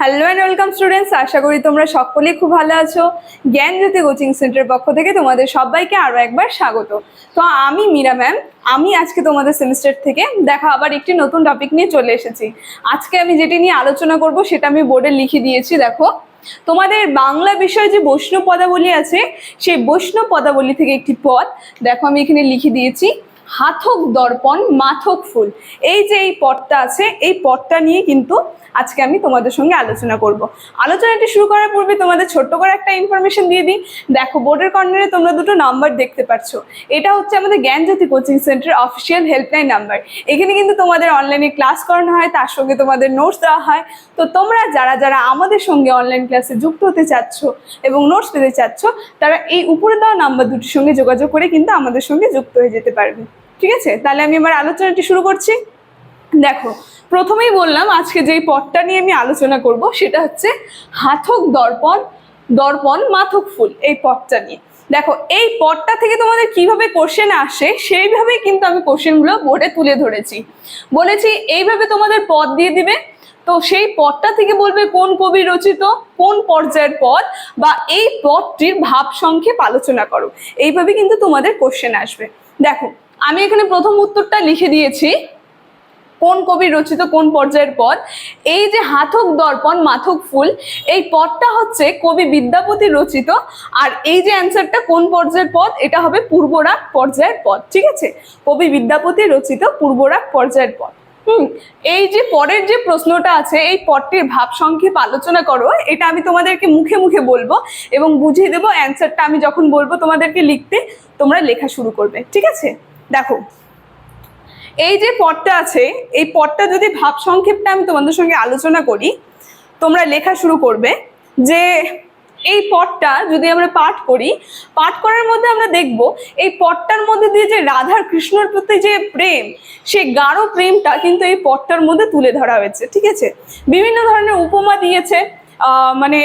Hello and welcome students আশা করি তোমরা সকলেই খুব ভালো আছো। জ্ঞানজ্যোতি কোচিং সেন্টারের পক্ষ থেকে তোমাদের সবাইকে আরও একবার স্বাগত। তো আমি মীরা ম্যাম। আমি আজকে তোমাদের সেমিস্টার থেকে দেখা আবার একটি নতুন টপিক নিয়ে চলে এসেছি। আজকে আমি যেটি নিয়ে আলোচনা করব, সেটা আমি বোর্ডে লিখে দিয়েছি, দেখো। তোমাদের বাংলা বিষয়ে যে বৈষ্ণব পদাবলী আছে, সেই বৈষ্ণব পদাবলী থেকে একটি পদ, দেখো আমি এখানে লিখে দিয়েছি। হাথক দর্পণ, মাথক ফুল। এই যে এই পদটা আছে, এই পদটা নিয়ে কিন্তু আজকে আমি তোমাদের সঙ্গে আলোচনা করব। আলোচনাটি শুরু করার পূর্বে তোমাদের ছোট্ট করে একটা ইনফরমেশন দিয়ে দিই। দেখো বোর্ডের কর্নারে তোমরা দুটো নাম্বার দেখতে পাচ্ছ এটা হচ্ছে আমাদের Gyanjyoti coaching centre official helpline number এখানে কিন্তু তোমাদের অনলাইনে ক্লাস করানো হয়, তার সঙ্গে তোমাদের নোটস দেওয়া হয়। তো তোমরা যারা যারা আমাদের সঙ্গে অনলাইন ক্লাসে যুক্ত হতে চাচ্ছ এবং নোটস পেতে চাচ্ছ, তারা এই উপরে দেওয়া নাম্বার দুটির সঙ্গে যোগাযোগ করে কিন্তু আমাদের সঙ্গে যুক্ত হয়ে যেতে পারবে। ঠিক আছে? তাহলে আমি আমার আলোচনাটি শুরু করছি। দেখো, প্রথমেই বললাম আজকে যেই পথটা নিয়ে আমি আলোচনা করব সেটা হচ্ছে হাথক দর্পণ দর্পণ মাথক ফুল এই পথটা নিয়ে। দেখো, এই পথটা থেকে তোমাদের কীভাবে কোশ্চেন আসে সেইভাবেই কিন্তু আমি কোশ্চেনগুলো বোর্ডে তুলে ধরেছি। বলেছি, এইভাবে তোমাদের পদ দিয়ে দিবে। তো সেই পদটা থেকে বলবে কোন কবি রচিত, কোন পর্যায়ের পদ, বা এই পদটির ভাব সংক্ষেপ আলোচনা করো। এইভাবে কিন্তু তোমাদের কোশ্চেন আসবে। দেখো আমি এখানে প্রথম উত্তরটা লিখে দিয়েছি। কোন কবি রচিত কোন পর্যায়ের পদ এই যে হাথক দর্পণ, মাথক ফুল, এই পদটা হচ্ছে কবি বিদ্যাপতি রচিত। আর এই যে অ্যান্সারটা কোন পর্যায়ের পদ এটা হবে পূর্বরাগ পর্যায়ের পদ ঠিক আছে? কবি বিদ্যাপতি রচিত পূর্বরাগ পর্যায়ের পদ হুম, এই যে পরের যে প্রশ্নটা আছে, এই পদটির ভাব সংক্ষেপ আলোচনা করো। এটা আমি তোমাদেরকে মুখে মুখে বলব এবং বুঝিয়ে দেবো। অ্যান্সারটা আমি যখন বলব তোমাদেরকে লিখতে তোমরা লেখা শুরু করবে, ঠিক আছে? দেখো, এই যে পদটা আছে, এই পটটা যদি ভাব সংক্ষেপটা আমি তোমাদের সঙ্গে আলোচনা করি, তোমরা লেখা শুরু করবে যে এই পটটা যদি আমরা পাঠ করি, পাঠ করার মধ্যে আমরা দেখব, এই পটটার মধ্যে দিয়ে যে রাধার কৃষ্ণর প্রতি যে প্রেম, সেই গাঢ় প্রেমটা কিন্তু এই পদটার মধ্যে তুলে ধরা হয়েছে, ঠিক আছে? বিভিন্ন ধরনের উপমা দিয়েছে মানে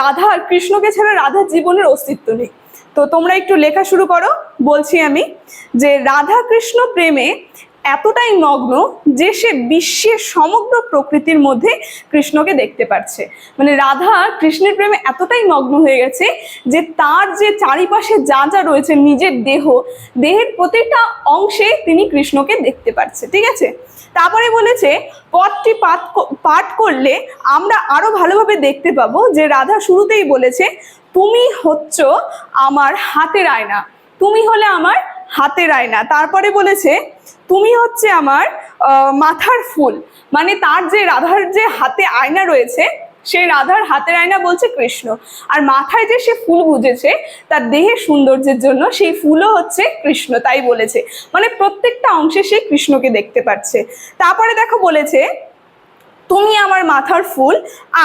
রাধা কৃষ্ণকে ছাড়া রাধার জীবনের অস্তিত্ব নেই। তো তোমরা একটু লেখা শুরু করো। বলছি আমি যে রাধা কৃষ্ণ প্রেমে এতটাই নগ্ন যে সে বিশ্বের সমগ্র প্রকৃতির মধ্যে কৃষ্ণকে দেখতে পারছে। মানে রাধা কৃষ্ণের প্রেমে এতটাই নগ্ন হয়ে গেছে যে তার যে চারিপাশে যা যা রয়েছে নিজের দেহ, দেহের প্রতিটা অংশে তিনি কৃষ্ণকে দেখতে পারছে, ঠিক আছে? তারপরে বলেছে, পথটি পাঠ পাঠ করলে আমরা আরও ভালোভাবে দেখতে পাবো যে রাধা শুরুতেই বলেছে, তুমি হচ্ছ আমার হাতের আয়না। তুমি হলে আমার হাতের আয়না তারপরে বলেছে, তুমি হচ্ছে আমার মাথার ফুল। মানে তার যে রাধার যে হাতে আয়না রয়েছে, সেই রাধার হাতের আয়না বলছে কৃষ্ণ। আর মাথায় যে সে ফুল বুঝেছে তার দেহের সৌন্দর্যের জন্য সেই ফুলও হচ্ছে কৃষ্ণ, তাই বলেছে। মানে প্রত্যেকটা অংশে সে কৃষ্ণকে দেখতে পাচ্ছে তারপরে দেখো বলেছে তুমি আমার মাথার ফুল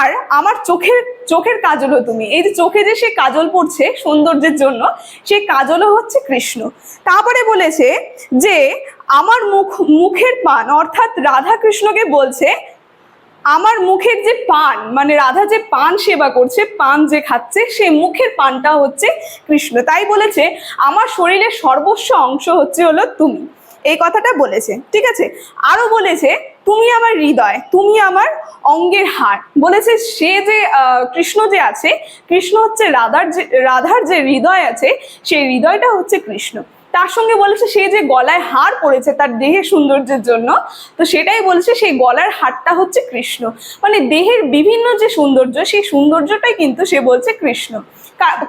আর আমার চোখের চোখের কাজলও তুমি। এই যে চোখে যে সে কাজল পড়ছে সৌন্দর্যের জন্য সেই কাজলও হচ্ছে কৃষ্ণ। তারপরে বলেছে যে আমার মুখ, মুখের পান, অর্থাৎ রাধা কৃষ্ণকে বলছে, আমার মুখের যে পান মানে রাধা যে পান সেবা করছে, পান যে খাচ্ছে সেই মুখের পানটা হচ্ছে কৃষ্ণ। তাই বলেছে, আমার শরীরের সর্বস্ব অংশ হচ্ছে হলো তুমি। এই কথাটা বলেছে। ঠিক আছে? আরও বলেছে তুমি আমার হৃদয়, তুমি আমার অঙ্গের হার। বলেছে সে যে কৃষ্ণ যে আছে, কৃষ্ণ হচ্ছে রাধার যে রাধার যে হৃদয় আছে, সেই হৃদয়টা হচ্ছে কৃষ্ণ। তার সঙ্গে বলেছে সে যে গলায় হার পড়েছে তার দেহের সৌন্দর্যের জন্য, তো সেটাই বলছে সেই গলার হারটা হচ্ছে কৃষ্ণ। মানে দেহের বিভিন্ন যে সৌন্দর্য, সেই সৌন্দর্যটাই কিন্তু সে বলছে কৃষ্ণ।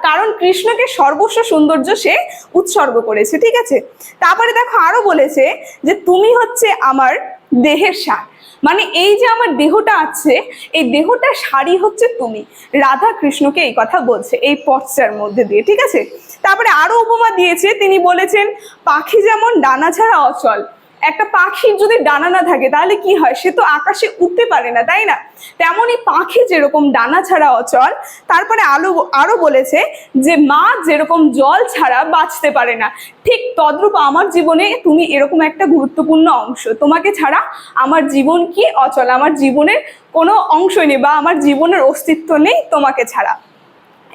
কারণ কৃষ্ণকে সর্বস্ব সৌন্দর্য সে উৎসর্গ করেছে, ঠিক আছে? তারপরে দেখো আরও বলেছে যে, তুমি হচ্ছে আমার দেহের সার। মানে এই যে আমার দেহটা আছে, এই দেহটা শাড়ি হচ্ছে তুমি। রাধা কৃষ্ণকে এই কথা বলছে এই পর্চার মধ্যে দিয়ে, ঠিক আছে? তারপরে আরও উপমা দিয়েছে, তিনি বলেছেন, পাখি যেমন ডানা ছাড়া অচল একটা পাখির যদি ডানা না থাকে, তাহলে কি হয়? সে তো আকাশে উঠতে পারে না, তাই না? তেমনই পাখি যেরকম ডানা ছাড়া অচল, তারপরে আলো, আরও বলেছে যে মা যেরকম জল ছাড়া বাঁচতে পারে না। ঠিক তদ্রূপ আমার জীবনে তুমি এরকম একটা গুরুত্বপূর্ণ অংশ। তোমাকে ছাড়া আমার জীবন কি অচল? আমার জীবনের কোনো অংশই নেই বা আমার জীবনের অস্তিত্ব নেই তোমাকে ছাড়া।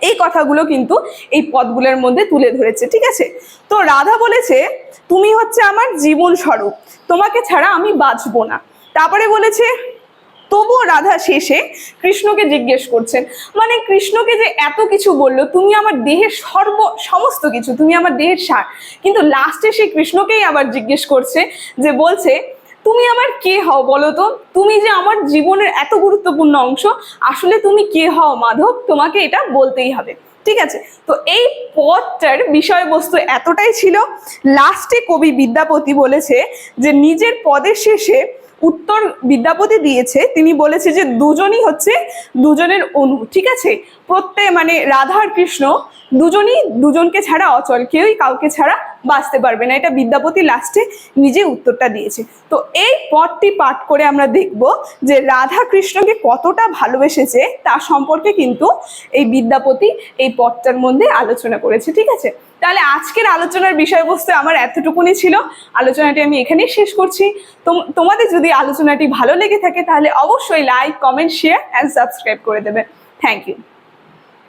এই কথাগুলো কিন্তু এই পদগুলোর মধ্যে তুলে ধরেছে, ঠিক আছে? তো রাধা বলেছে, তুমি হচ্ছে আমার জীবন স্বরূপ, তোমাকে ছাড়া আমি বাঁচবো না। তারপরে বলেছে, তবুও রাধা শেষে কৃষ্ণকে জিজ্ঞেস করছেন মানে কৃষ্ণকে যে এত কিছু বলল, তুমি আমার দেহের সর্ব, সমস্ত কিছু, তুমি আমার দেহের সার। কিন্তু লাস্টে সে কৃষ্ণকেই আবার জিজ্ঞেস করছে, যে বলছে তুমি আমার কে হও বলো তো? তুমি যে আমার জীবনের এত গুরুত্বপূর্ণ অংশ, আসলে তুমি কে হও মাধব? তোমাকে এটা বলতেই হবে। ঠিক আছে? তো এই পথটার বিষয়বস্তু এতটাই ছিল, লাস্টে কবি বিদ্যাপতি বলেছে যে নিজের পদের শেষে উত্তর বিদ্যাপতি দিয়েছে। তিনি বলেছে যে দুজনই হচ্ছে দুজনের অনু ঠিক আছে? প্রত্যেক মানে রাধা আর কৃষ্ণ দুজনই দুজনকে ছাড়া অচল, কেউই কাউকে ছাড়া বাঁচতে পারবে না। এটা বিদ্যাপতি লাস্টে নিজে উত্তরটা দিয়েছে। তো এই পদটি পাঠ করে আমরা দেখব যে রাধা কৃষ্ণকে কতটা ভালোবেসেছে তা সম্পর্কে কিন্তু এই বিদ্যাপতি এই পদটার মধ্যে আলোচনা করেছে, ঠিক আছে? তাহলে আজকের আলোচনার বিষয়বস্তু আমার এতটুকুনি ছিল। আলোচনাটি আমি এখানেই শেষ করছি। তোম- তোমাদের যদি আলোচনাটি ভালো লেগে থাকে তাহলে অবশ্যই like comment share and subscribe করে দেবে। Thank you